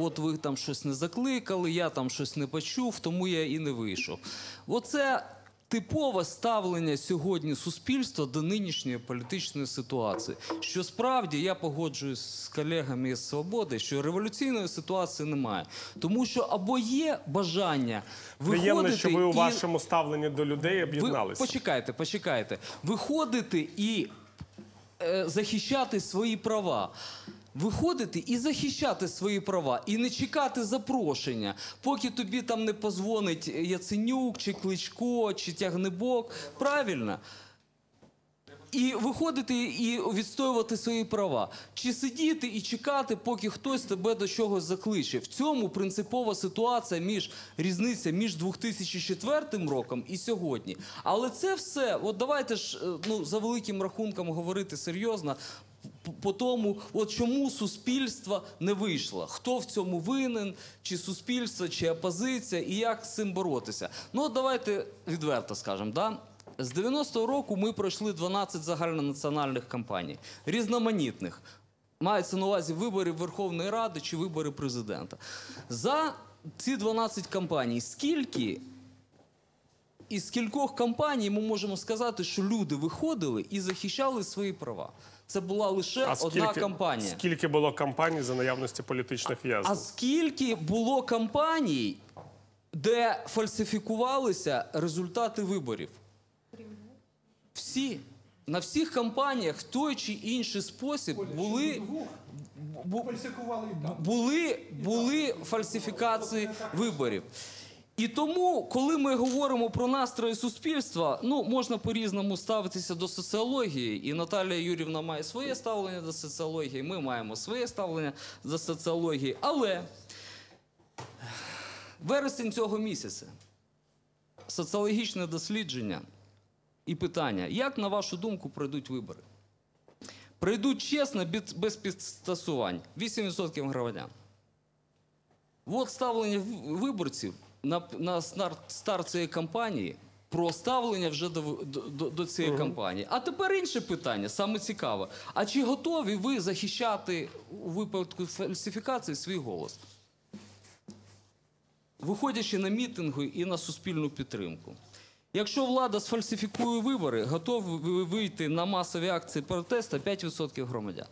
от ви там щось не закликали, я там щось не почув, тому я і не вийшов. Оце типове ставлення сьогодні суспільства до нинішньої політичної ситуації. Що справді я погоджуюсь з колегами з свободи, що революційної ситуації немає, тому що або є бажання Приємно, виходити що ви у і- вашому ставленні до людей ви об'єдналися. почекайте, почекайте. Виходити і е, захищати свої права. Виходити і захищати свої права, і не чекати запрошення, поки тобі там не позвонить Яценюк, чи Кличко, чи Тягнебок. Правильно? І виходити і відстоювати свої права. Чи сидіти і чекати, поки хтось тебе до чогось закличе. В цьому принципова ситуація між різниця між 2004 роком і сьогодні. Але це все, от давайте ж е, ну, за великим рахунком говорити серйозно. По тому, от чому суспільство не вийшло, хто в цьому винен, чи суспільство, чи опозиція, і як з цим боротися. Ну, от давайте відверто скажемо, да? З 90-го року ми пройшли 12 загальнонаціональних кампаній, різноманітних. Мається на увазі вибори Верховної Ради чи вибори президента. За ці 12 кампаній, скільки із скількох кампаній ми можемо сказати, що люди виходили і захищали свої права. Це була лише А одна скільки, кампанія. скільки було кампаній за наявності політичних в'язнів? А скільки було кампаній, де фальсифікувалися результати виборів? Всі. На всіх кампаніях в той чи інший спосіб були, бу- були, були фальсифікації виборів. І тому, коли ми говоримо про настрої суспільства, ну можна по-різному ставитися до соціології. І Наталія Юрівна має своє ставлення до соціології, ми маємо своє ставлення до соціології. Але вересень цього місяця соціологічне дослідження і питання: як на вашу думку пройдуть вибори? Пройдуть чесно, без підстасувань. 8% громадян. От ставлення виборців на, на старт, старт цієї кампанії. Про ставлення вже до, до, до, до цієї кампанії. А тепер інше питання, саме цікаве. А чи готові ви захищати у випадку фальсифікації свій голос? Виходячи на мітинги і на суспільну підтримку. Якщо влада сфальсифікує вибори, готові вийти на масові акції протесту 5% громадян.